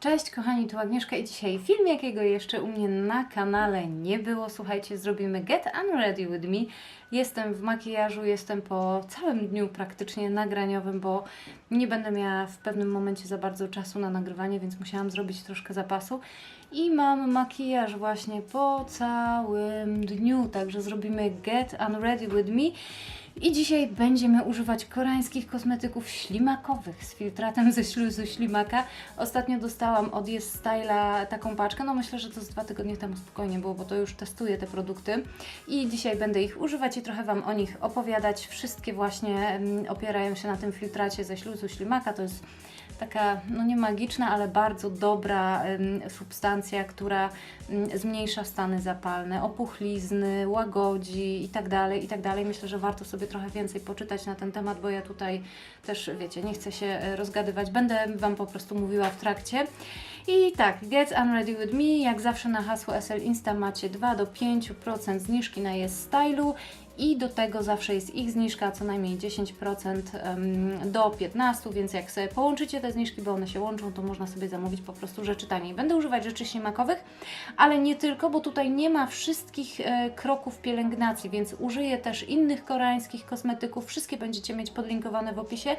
Cześć kochani, tu Agnieszka i dzisiaj film, jakiego jeszcze u mnie na kanale nie było. Słuchajcie, zrobimy Get Unready With Me. Jestem w makijażu, jestem po całym dniu praktycznie nagraniowym, bo nie będę miała w pewnym momencie za bardzo czasu na nagrywanie, więc musiałam zrobić troszkę zapasu. I mam makijaż właśnie po całym dniu, także zrobimy Get Unready With Me. I dzisiaj będziemy używać koreańskich kosmetyków ślimakowych z filtratem ze śluzu ślimaka. Ostatnio dostałam od Yes Style'a taką paczkę, no myślę, że to z dwa tygodnie temu spokojnie było, bo to już testuję te produkty. I dzisiaj będę ich używać i trochę Wam o nich opowiadać. Wszystkie właśnie mm, opierają się na tym filtracie ze śluzu ślimaka, to jest taka, no nie magiczna, ale bardzo dobra substancja, która ym, zmniejsza stany zapalne, opuchlizny, łagodzi tak tak dalej. Myślę, że warto sobie trochę więcej poczytać na ten temat, bo ja tutaj też, wiecie, nie chcę się e, rozgadywać. Będę Wam po prostu mówiła w trakcie. I tak, Get Unready With Me, jak zawsze na hasło SL Insta macie 2 do 5% zniżki na Jest Stylu i do tego zawsze jest ich zniżka co najmniej 10% em, do 15%, więc jak sobie połączycie te zniżki, bo one się łączą, to można sobie zamówić po prostu rzeczy taniej. Będę używać rzeczy ślimakowych, ale nie tylko, bo tutaj nie ma wszystkich e, kroków pielęgnacji, więc użyję też innych koreańskich kosmetyków. Wszystkie będziecie mieć podlinkowane w opisie.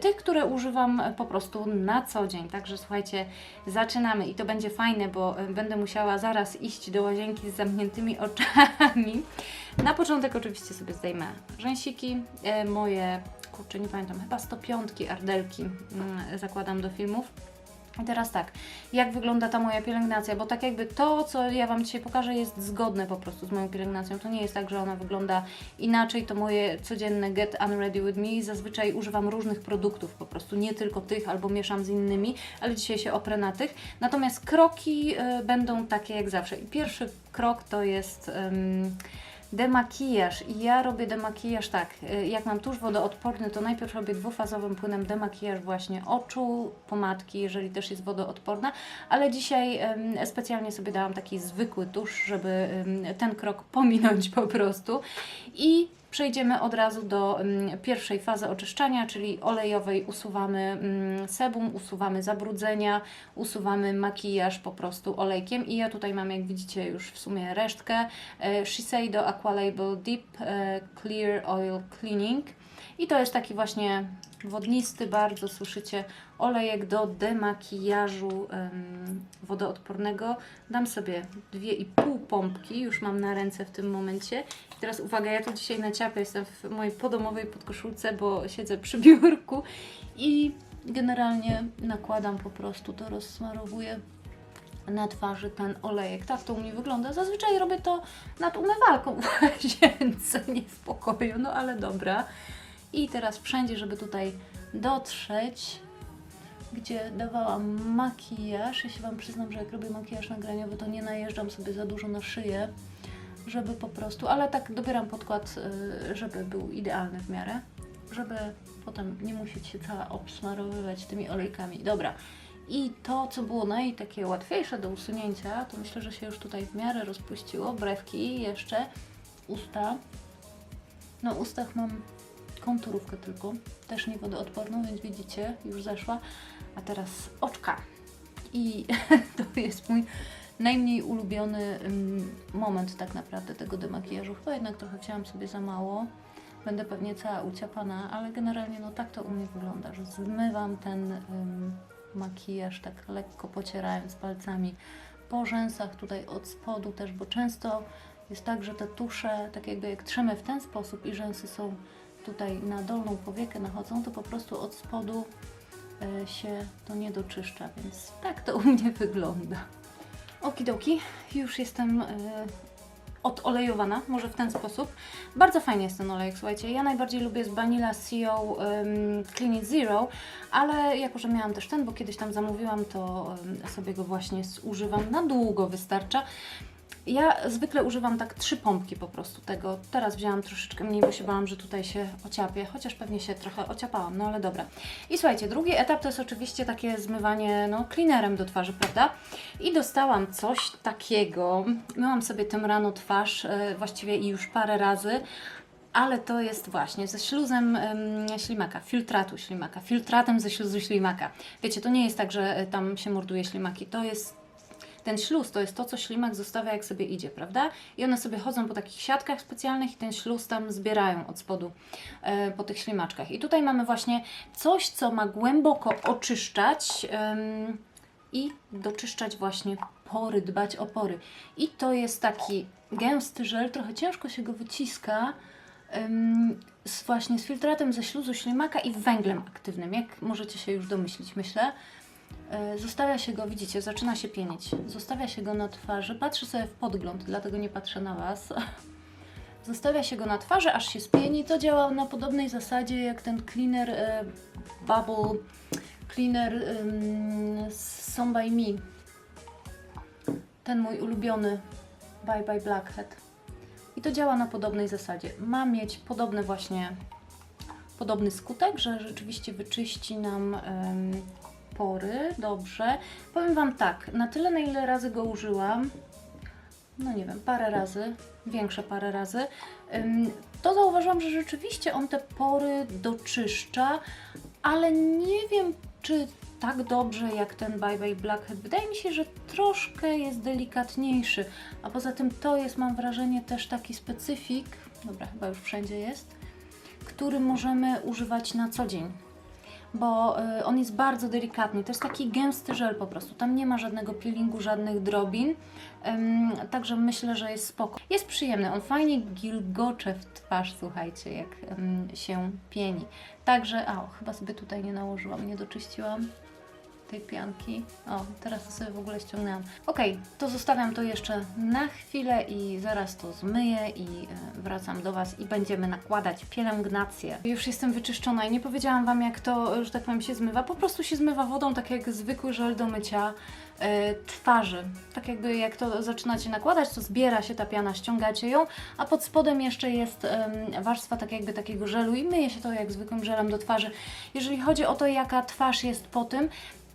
Tych, które używam po prostu na co dzień. Także słuchajcie, zaczynamy i to będzie fajne, bo będę musiała zaraz iść do łazienki z zamkniętymi oczami. Na początek oczywiście sobie zdejmę rzęsiki, e, moje, kurczę nie pamiętam, chyba 105 ardelki mm, zakładam do filmów. I teraz tak, jak wygląda ta moja pielęgnacja, bo tak jakby to, co ja Wam dzisiaj pokażę, jest zgodne po prostu z moją pielęgnacją. To nie jest tak, że ona wygląda inaczej. To moje codzienne Get Unready With Me. Zazwyczaj używam różnych produktów po prostu, nie tylko tych, albo mieszam z innymi, ale dzisiaj się oprę na tych. Natomiast kroki y, będą takie jak zawsze. I pierwszy krok to jest... Demakijaż. I ja robię demakijaż tak, y, jak mam tusz wodoodporny, to najpierw robię dwufazowym płynem demakijaż właśnie oczu, pomadki, jeżeli też jest wodoodporna, ale dzisiaj specjalnie sobie dałam taki zwykły tusz, żeby ten krok pominąć po prostu. I przejdziemy od razu do em, pierwszej fazy oczyszczania, czyli olejowej. Usuwamy em, sebum, usuwamy zabrudzenia, usuwamy makijaż po prostu olejkiem. I ja tutaj mam, jak widzicie, już w sumie resztkę e, Shiseido Aqualabel Deep e, Clear Oil Cleaning. I to jest taki właśnie wodnisty, bardzo słyszycie, olejek do demakijażu em, wodoodpornego. Dam sobie dwie i pół pompki, już mam na ręce w tym momencie. I teraz uwaga, ja tu dzisiaj na ciapę jestem w mojej podomowej podkoszulce, bo siedzę przy biurku i generalnie nakładam po prostu, to rozsmarowuję na twarzy ten olejek. Tak to u mnie wygląda. Zazwyczaj robię to nad umywalką w łazience, nie w pokoju, no ale dobra. I teraz wszędzie, żeby tutaj dotrzeć, gdzie dawałam makijaż. Ja się Wam przyznam, że jak robię makijaż nagraniowy, to nie najeżdżam sobie za dużo na szyję, żeby po prostu, ale tak dobieram podkład, y, żeby był idealny w miarę, żeby potem nie musieć się cała obsmarowywać tymi olejkami. Dobra. I to, co było naj takie łatwiejsze do usunięcia, to myślę, że się już tutaj w miarę rozpuściło. Brewki jeszcze, usta. Na ustach mam konturówkę tylko, też nie wodoodporną, więc widzicie, już zeszła. A teraz oczka. I to jest mój najmniej ulubiony ym, moment tak naprawdę tego demakijażu. Chyba jednak trochę wzięłam sobie za mało. Będę pewnie cała uciapana, ale generalnie no tak to u mnie wygląda, że zmywam ten makijaż tak lekko pocierając palcami po rzęsach, tutaj od spodu też, bo często jest tak, że te tusze, tak jakby jak trzemy w ten sposób i rzęsy są tutaj na dolną powiekę nachodzą, to po prostu od spodu e, się to nie doczyszcza, więc tak to u mnie wygląda. Okidoki, już jestem e, odolejowana, może w ten sposób. Bardzo fajnie jest ten olejek, słuchajcie. Ja najbardziej lubię z Vanilla CEO um, Clean It Zero, ale jako, że miałam też ten, bo kiedyś tam zamówiłam, to sobie go właśnie zużywam. Na długo wystarcza. Ja zwykle używam tak trzy pompki po prostu tego. Teraz wzięłam troszeczkę mniej, bo się bałam, że tutaj się ociapię, chociaż pewnie się trochę ociapałam, no ale dobra. I słuchajcie, drugi etap to jest oczywiście takie zmywanie no, cleanerem do twarzy, prawda? I dostałam coś takiego. Myłam sobie tym rano twarz, e, właściwie i już parę razy. ale to jest właśnie ze śluzem em, ślimaka, filtratu ślimaka, filtratem ze śluzu ślimaka. Wiecie, to nie jest tak, że e, tam się morduje ślimaki, to jest ten śluz to jest to, co ślimak zostawia, jak sobie idzie, prawda? I one sobie chodzą po takich siatkach specjalnych i ten śluz tam zbierają od spodu e, po tych ślimaczkach. I tutaj mamy właśnie coś, co ma głęboko oczyszczać i doczyszczać właśnie pory, dbać o pory. I to jest taki gęsty żel, trochę ciężko się go wyciska, z, właśnie z filtratem ze śluzu ślimaka i węglem aktywnym, jak możecie się już domyślić, myślę. E, Zostawia się go, widzicie, zaczyna się pienić. Zostawia się go na twarzy. Patrzę sobie w podgląd, dlatego nie patrzę na Was. Zostawia się go na twarzy, aż się spieni. To działa na podobnej zasadzie jak ten cleaner e, Bubble Cleaner ym, z Some by Me. Ten mój ulubiony Bye Bye Blackhead. I to działa na podobnej zasadzie. Ma mieć podobny właśnie podobny skutek, że rzeczywiście wyczyści nam em, pory dobrze. Powiem Wam tak, na tyle na ile razy go użyłam, no nie wiem, parę razy, większe parę razy, to zauważyłam, że rzeczywiście on te pory doczyszcza, ale nie wiem, czy tak dobrze jak ten Bye Bye Blackhead. Wydaje mi się, że troszkę jest delikatniejszy, a poza tym to jest, mam wrażenie, też taki specyfik, dobra, chyba już wszędzie jest, który możemy używać na co dzień bo y, on jest bardzo delikatny. To jest taki gęsty żel po prostu. Tam nie ma żadnego peelingu, żadnych drobin. Także myślę, że jest spoko. Jest przyjemny. On fajnie gilgocze w twarz, słuchajcie, jak się pieni. Także, a chyba sobie tutaj nie nałożyłam, nie doczyściłam tej pianki. O, teraz to sobie w ogóle ściągnęłam. Ok, to zostawiam to jeszcze na chwilę i zaraz to zmyję i e, wracam do Was i będziemy nakładać pielęgnację. Już jestem wyczyszczona i nie powiedziałam Wam jak to, że tak powiem, się zmywa. Po prostu się zmywa wodą, tak jak zwykły żel do mycia e, twarzy. Tak jakby jak to zaczynacie nakładać, to zbiera się ta piana, ściągacie ją, a pod spodem jeszcze jest warstwa tak jakby takiego żelu i myje się to jak zwykłym żelem do twarzy. Jeżeli chodzi o to, jaka twarz jest po tym,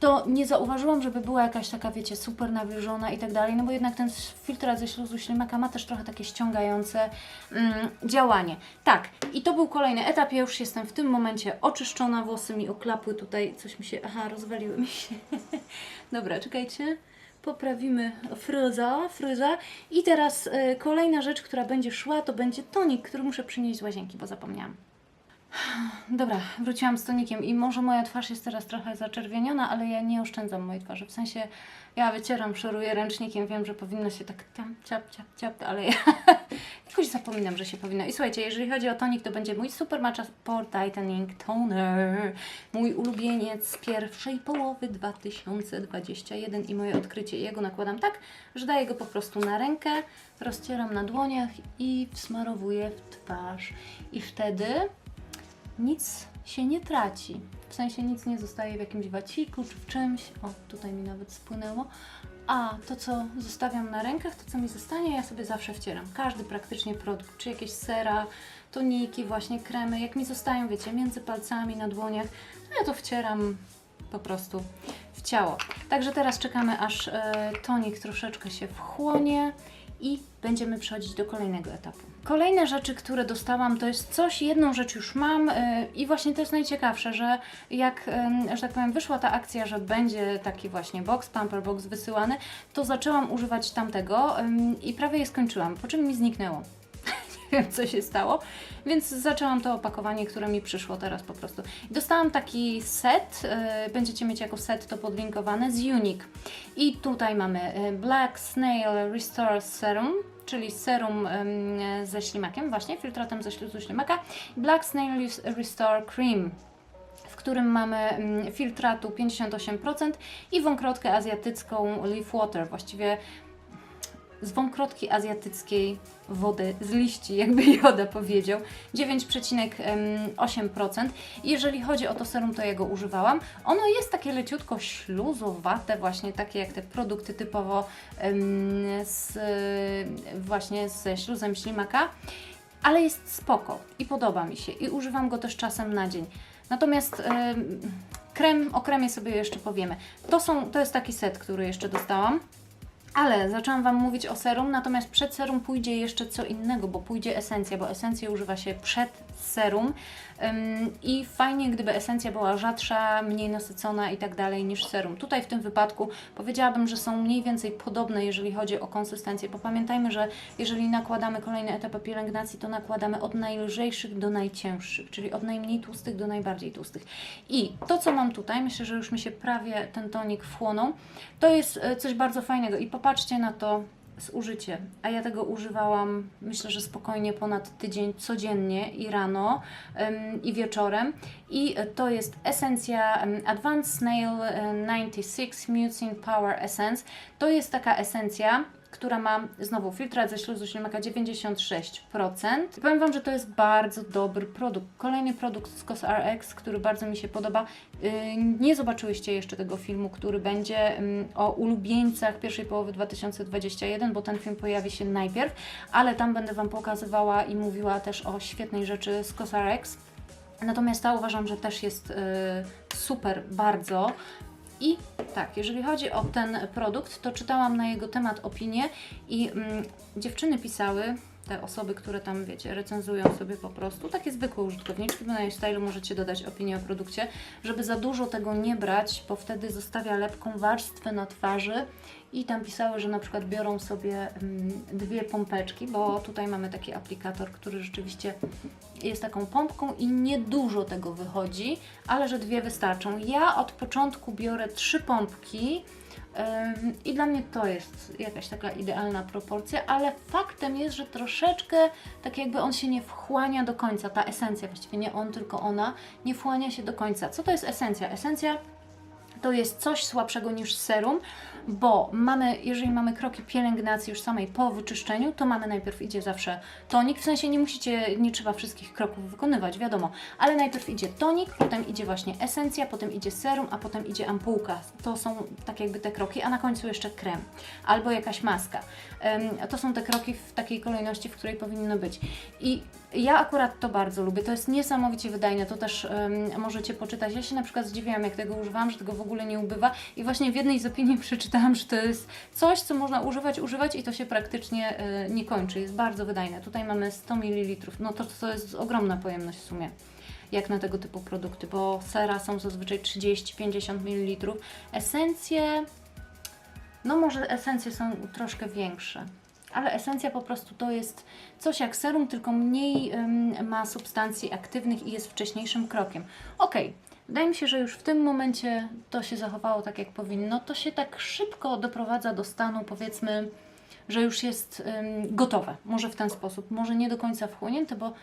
to nie zauważyłam, żeby była jakaś taka, wiecie, super nawilżona i tak dalej, no bo jednak ten filtrat ze śluzu ślimaka ma też trochę takie ściągające mm, działanie. Tak, i to był kolejny etap, ja już jestem w tym momencie oczyszczona, włosy mi oklapły tutaj, coś mi się, aha, rozwaliły mi się. Dobra, czekajcie. Poprawimy fryza, fryza. I teraz y, kolejna rzecz, która będzie szła, to będzie tonik, który muszę przynieść z łazienki, bo zapomniałam. Dobra, wróciłam z tonikiem i może moja twarz jest teraz trochę zaczerwieniona, ale ja nie oszczędzam mojej twarzy. W sensie ja wycieram, szoruję ręcznikiem, wiem, że powinno się tak tam, ciap, ciap, ciap, ale ja jakoś zapominam, że się powinno. I słuchajcie, jeżeli chodzi o tonik, to będzie mój Super Matcha Pore Tightening Toner. Mój ulubieniec z pierwszej połowy 2021 i moje odkrycie. Ja go nakładam tak, że daję go po prostu na rękę, rozcieram na dłoniach i wsmarowuję w twarz. I wtedy nic się nie traci. W sensie nic nie zostaje w jakimś waciku czy w czymś. O, tutaj mi nawet spłynęło. A to, co zostawiam na rękach, to co mi zostanie, ja sobie zawsze wcieram. Każdy praktycznie produkt, czy jakieś sera, toniki, właśnie kremy, jak mi zostają, wiecie, między palcami, na dłoniach, to ja to wcieram po prostu w ciało. Także teraz czekamy, aż e, tonik troszeczkę się wchłonie i będziemy przechodzić do kolejnego etapu. Kolejne rzeczy, które dostałam, to jest coś, jedną rzecz już mam yy, i właśnie to jest najciekawsze, że jak, że tak powiem, wyszła ta akcja, że będzie taki właśnie box, pamper box wysyłany, to zaczęłam używać tamtego i prawie je skończyłam, po czym mi zniknęło. Wiem, co się stało, więc zaczęłam to opakowanie, które mi przyszło teraz po prostu. Dostałam taki set, yy, będziecie mieć jako set to podlinkowane z Unique. I tutaj mamy yy, Black Snail Restore Serum, czyli serum ze ślimakiem, właśnie filtratem ze śluzu ślimaka. Black Snail Restore Cream w którym mamy filtratu 58% i wąkrotkę azjatycką Leaf Water, właściwie z wąkrotki azjatyckiej wody z liści, jakby Joda powiedział, 9,8%. Jeżeli chodzi o to serum, to ja go używałam. Ono jest takie leciutko śluzowate, właśnie takie jak te produkty typowo z, właśnie ze śluzem ślimaka, ale jest spoko i podoba mi się i używam go też czasem na dzień. Natomiast em, krem, o kremie sobie jeszcze powiemy. To, są, to jest taki set, który jeszcze dostałam. Ale zaczęłam Wam mówić o serum, natomiast przed serum pójdzie jeszcze co innego, bo pójdzie esencja, bo esencję używa się przed serum ym, i fajnie, gdyby esencja była rzadsza, mniej nasycona i tak dalej niż serum. Tutaj w tym wypadku powiedziałabym, że są mniej więcej podobne, jeżeli chodzi o konsystencję, bo pamiętajmy, że jeżeli nakładamy kolejne etapy pielęgnacji, to nakładamy od najlżejszych do najcięższych, czyli od najmniej tłustych do najbardziej tłustych. I to, co mam tutaj, myślę, że już mi się prawie ten tonik wchłonął, to jest e, coś bardzo fajnego i popatrzcie na to zużycie. A ja tego używałam, myślę, że spokojnie ponad tydzień codziennie i rano em, i wieczorem. I to jest esencja Advanced Snail e, 96 Mucin Power Essence. To jest taka esencja, która ma znowu filtrat ze śluzu ślimaka 96%. I powiem Wam, że to jest bardzo dobry produkt. Kolejny produkt z CosRX, który bardzo mi się podoba. Yy, Nie zobaczyłyście jeszcze tego filmu, który będzie ym, o ulubieńcach pierwszej połowy 2021, bo ten film pojawi się najpierw, ale tam będę Wam pokazywała i mówiła też o świetnej rzeczy z CosRX. Natomiast ta uważam, że też jest y, super bardzo. I tak, jeżeli chodzi o ten produkt, to czytałam na jego temat opinię i mm, dziewczyny pisały, te osoby, które tam, wiecie, recenzują sobie po prostu, takie zwykłe użytkowniczki, bo na stylu możecie dodać opinię o produkcie, żeby za dużo tego nie brać, bo wtedy zostawia lepką warstwę na twarzy i tam pisały, że na przykład biorą sobie mm, dwie pompeczki, bo tutaj mamy taki aplikator, który rzeczywiście jest taką pompką i niedużo tego wychodzi, ale że dwie wystarczą. Ja od początku biorę trzy pompki i dla mnie to jest jakaś taka idealna proporcja, ale faktem jest, że troszeczkę tak jakby on się nie wchłania do końca, ta esencja, właściwie nie on, tylko ona, nie wchłania się do końca. Co to jest esencja? Esencja to jest coś słabszego niż serum, bo mamy, jeżeli mamy kroki pielęgnacji już samej po wyczyszczeniu, to mamy najpierw idzie zawsze tonik, w sensie nie musicie, nie trzeba wszystkich kroków wykonywać, wiadomo, ale najpierw idzie tonik, potem idzie właśnie esencja, potem idzie serum, a potem idzie ampułka. To są tak jakby te kroki, a na końcu jeszcze krem albo jakaś maska. To są te kroki w takiej kolejności, w której powinno być. I ja akurat to bardzo lubię. To jest niesamowicie wydajne. To też em, możecie poczytać. Ja się na przykład zdziwiłam, jak tego używałam, że tego w ogóle nie ubywa. I właśnie w jednej z opinii przeczytałam, że to jest coś, co można używać, używać i to się praktycznie e, nie kończy. Jest bardzo wydajne. Tutaj mamy 100 ml. No to, to jest ogromna pojemność w sumie jak na tego typu produkty, bo sera są zazwyczaj 30-50 ml. Esencje, no może esencje są troszkę większe, ale esencja po prostu to jest coś jak serum, tylko mniej ma substancji aktywnych i jest wcześniejszym krokiem. Ok, wydaje mi się, że już w tym momencie to się zachowało tak jak powinno. To się tak szybko doprowadza do stanu, powiedzmy, że już jest gotowe. Może w ten sposób, może nie do końca wchłonięte, bo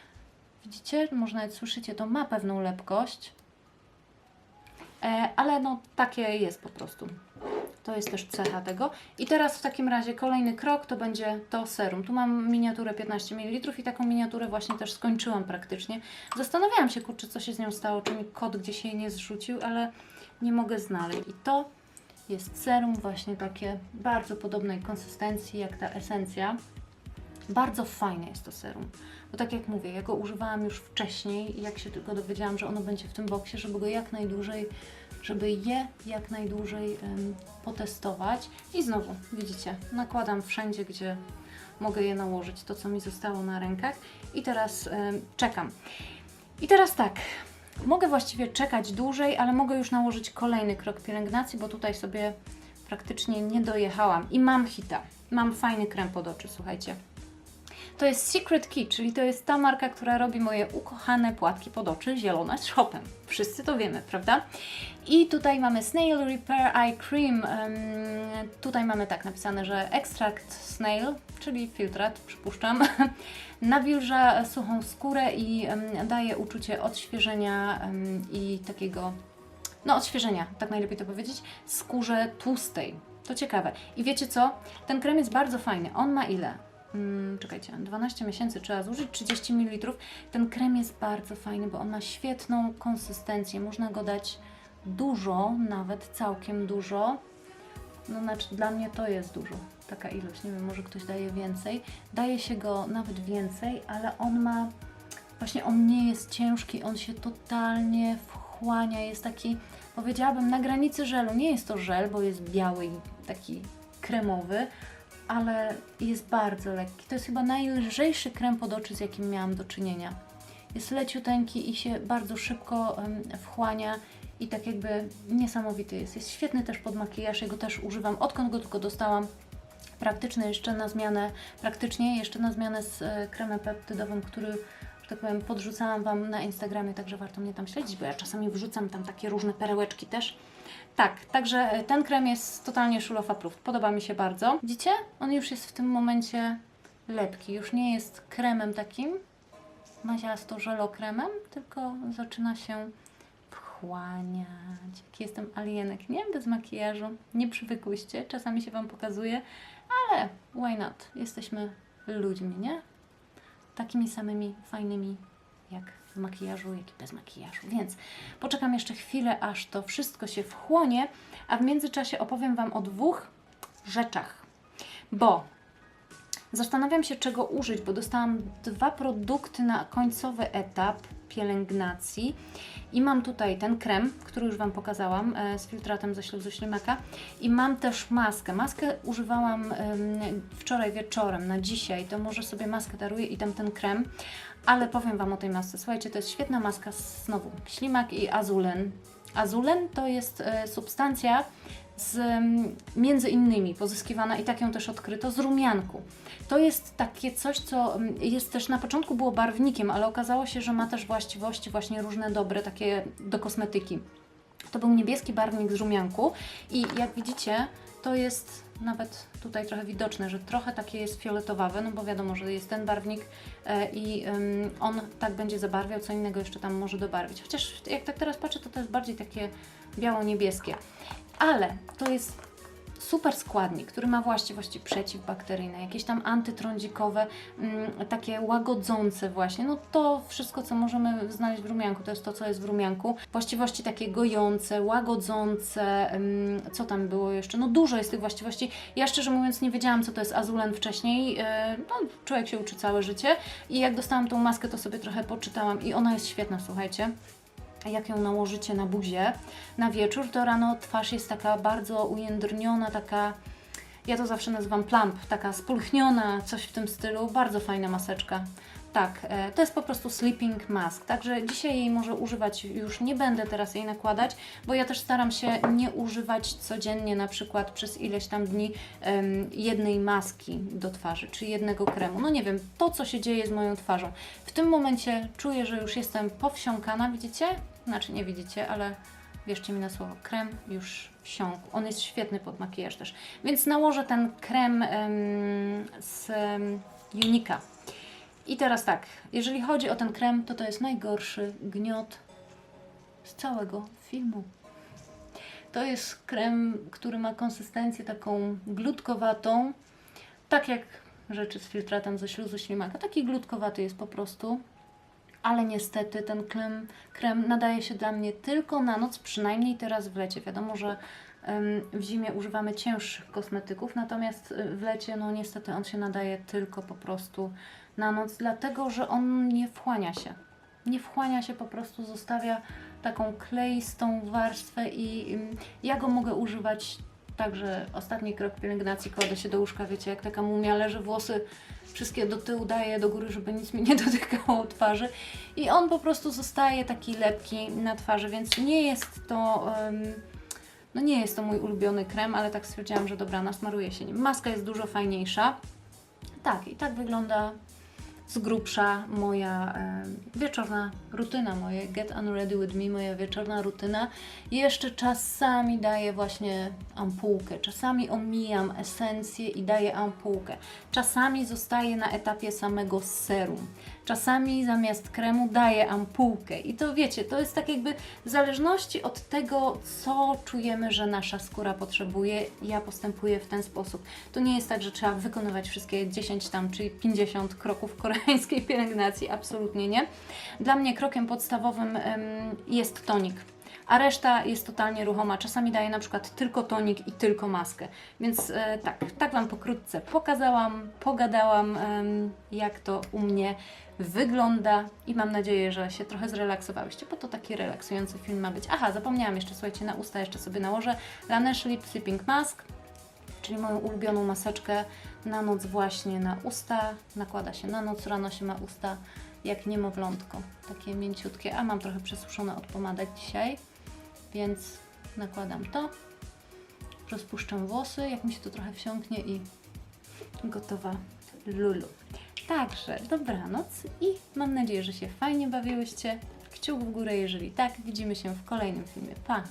widzicie, może nawet słyszycie, to ma pewną lepkość. E, ale no takie jest po prostu. To jest też cecha tego. I teraz w takim razie kolejny krok to będzie to serum. Tu mam miniaturę 15 ml i taką miniaturę właśnie też skończyłam praktycznie. Zastanawiałam się, kurczę, co się z nią stało, czy mi kod gdzieś jej nie zrzucił, ale nie mogę znaleźć. I to jest serum właśnie takie bardzo podobnej konsystencji jak ta esencja. Bardzo fajne jest to serum. Bo tak jak mówię, ja go używałam już wcześniej i jak się tylko dowiedziałam, że ono będzie w tym boksie, żeby go jak najdłużej, żeby je jak najdłużej potestować. I znowu, widzicie, nakładam wszędzie, gdzie mogę je nałożyć, to co mi zostało na rękach. I teraz czekam. I teraz tak, mogę właściwie czekać dłużej, ale mogę już nałożyć kolejny krok pielęgnacji, bo tutaj sobie praktycznie nie dojechałam. I mam hita. Mam fajny krem pod oczy, słuchajcie. To jest Secret Key, czyli to jest ta marka, która robi moje ukochane płatki pod oczy zielone z shopem. Wszyscy to wiemy, prawda? I tutaj mamy Snail Repair Eye Cream. Em, tutaj mamy tak napisane, że ekstrakt snail, czyli filtrat, przypuszczam, nawilża suchą skórę i em, daje uczucie odświeżenia em, i takiego no odświeżenia, tak najlepiej to powiedzieć, skórze tłustej. To ciekawe. I wiecie co? Ten krem jest bardzo fajny. On ma ile? Hmm, czekajcie, 12 miesięcy trzeba zużyć, 30 ml. Ten krem jest bardzo fajny, bo on ma świetną konsystencję. Można go dać dużo, nawet całkiem dużo. No znaczy dla mnie to jest dużo, taka ilość. Nie wiem, może ktoś daje więcej. Daje się go nawet więcej, ale on ma właśnie on nie jest ciężki, on się totalnie wchłania, jest taki, powiedziałabym, na granicy żelu. Nie jest to żel, bo jest biały i taki kremowy, ale jest bardzo lekki. To jest chyba najlżejszy krem pod oczy, z jakim miałam do czynienia. Jest leciuteńki i się bardzo szybko wchłania i tak jakby niesamowity jest. Jest świetny też pod makijaż, jego też używam odkąd go tylko dostałam. Praktyczny jeszcze na zmianę, praktycznie jeszcze na zmianę z e, kremem peptydowym, który, tak powiem, podrzucałam Wam na Instagramie, także warto mnie tam śledzić, bo ja czasami wrzucam tam takie różne perełeczki też. Tak, także e, ten krem jest totalnie Full of Approved. Podoba mi się bardzo. Widzicie? On już jest w tym momencie lepki. Już nie jest kremem takim maziasto żelokremem, tylko zaczyna się wchłaniać. Jaki jestem alienek, nie? Bez makijażu. Nie przywykłyście. Czasami się Wam pokazuje, ale why not? Jesteśmy ludźmi, nie? Takimi samymi fajnymi jak w makijażu, jak i bez makijażu. Więc poczekam jeszcze chwilę, aż to wszystko się wchłonie, a w międzyczasie opowiem Wam o dwóch rzeczach. Bo zastanawiam się, czego użyć, bo dostałam dwa produkty na końcowy etap pielęgnacji i mam tutaj ten krem, który już Wam pokazałam e, z filtratem ze śluzu ślimaka i mam też maskę. Maskę używałam wczoraj wieczorem, na dzisiaj, to może sobie maskę daruję i tam ten krem, ale powiem Wam o tej masce. Słuchajcie, to jest świetna maska, znowu ślimak i azulen. Azulen to jest e, substancja z, między innymi pozyskiwana i tak ją też odkryto z rumianku. To jest takie coś, co jest też na początku było barwnikiem, ale okazało się, że ma też właściwości właśnie różne dobre, takie do kosmetyki. To był niebieski barwnik z rumianku i jak widzicie, to jest nawet tutaj trochę widoczne, że trochę takie jest fioletowawe, no bo wiadomo, że jest ten barwnik e, i on tak będzie zabarwiał, co innego jeszcze tam może dobarwić. Chociaż jak tak teraz patrzę, to to jest bardziej takie biało-niebieskie. Ale to jest super składnik, który ma właściwości przeciwbakteryjne, jakieś tam antytrądzikowe, mm, takie łagodzące właśnie. No to wszystko, co możemy znaleźć w rumianku, to jest to, co jest w rumianku. Właściwości takie gojące, łagodzące, mm, co tam było jeszcze? No dużo jest tych właściwości. Ja szczerze mówiąc nie wiedziałam, co to jest azulen wcześniej. E, No, człowiek się uczy całe życie i jak dostałam tą maskę, to sobie trochę poczytałam i ona jest świetna, słuchajcie jak ją nałożycie na buzię na wieczór, to rano twarz jest taka bardzo ujędrniona, taka, ja to zawsze nazywam plump, taka spulchniona, coś w tym stylu, bardzo fajna maseczka. Tak, e, to jest po prostu sleeping mask, także dzisiaj jej może używać już nie będę teraz jej nakładać, bo ja też staram się nie używać codziennie na przykład przez ileś tam dni jednej maski do twarzy, czy jednego kremu. No nie wiem, to co się dzieje z moją twarzą. W tym momencie czuję, że już jestem powsiąkana, widzicie? Znaczy nie widzicie, ale wierzcie mi na słowo, krem już wsiąkł. On jest świetny pod makijaż też. Więc nałożę ten krem em, z Unika. I teraz tak, jeżeli chodzi o ten krem, to to jest najgorszy gniot z całego filmu. To jest krem, który ma konsystencję taką glutkowatą, tak jak rzeczy z filtratem ze śluzu ślimaka. Taki glutkowaty jest po prostu. Ale niestety ten krem, krem nadaje się dla mnie tylko na noc, przynajmniej teraz w lecie. Wiadomo, że w zimie używamy cięższych kosmetyków, natomiast y, w lecie, no niestety on się nadaje tylko po prostu na noc, dlatego że on nie wchłania się. Nie wchłania się, po prostu zostawia taką kleistą warstwę i ym, ja go mogę używać także ostatni krok pielęgnacji kładę się do łóżka, wiecie, jak taka mumia leży, włosy wszystkie do tyłu daję do góry, żeby nic mi nie dotykało twarzy i on po prostu zostaje taki lepki na twarzy, więc nie jest to no nie jest to mój ulubiony krem, ale tak stwierdziłam, że dobra, nasmaruję się nim. Maska jest dużo fajniejsza. Tak, i tak wygląda z grubsza moja e, wieczorna rutyna, moje Get Unready With Me, moja wieczorna rutyna. Jeszcze czasami daję właśnie ampułkę, czasami omijam esencję i daję ampułkę. Czasami zostaję na etapie samego serum. Czasami zamiast kremu daję ampułkę. I to wiecie, to jest tak jakby w zależności od tego, co czujemy, że nasza skóra potrzebuje, ja postępuję w ten sposób. To nie jest tak, że trzeba wykonywać wszystkie 10 tam, czy 50 kroków koreańskiej pielęgnacji, absolutnie nie. Dla mnie krokiem podstawowym jest tonik. A reszta jest totalnie ruchoma. Czasami daję na przykład tylko tonik i tylko maskę. Więc e, tak, tak Wam pokrótce pokazałam, pogadałam, em, jak to u mnie wygląda i mam nadzieję, że się trochę zrelaksowałyście, bo to taki relaksujący film ma być. Aha, zapomniałam jeszcze, słuchajcie, na usta jeszcze sobie nałożę Laneige Lip Sleeping Mask. czyli moją ulubioną maseczkę na noc właśnie na usta. Nakłada się na noc, rano się ma usta jak niemowlątko, takie mięciutkie, a mam trochę przesuszone od pomadek dzisiaj, więc nakładam to, rozpuszczam włosy, jak mi się to trochę wsiąknie i gotowa lulu. Także dobranoc i mam nadzieję, że się fajnie bawiłyście. Kciuk w górę, jeżeli tak. Widzimy się w kolejnym filmie. Pa!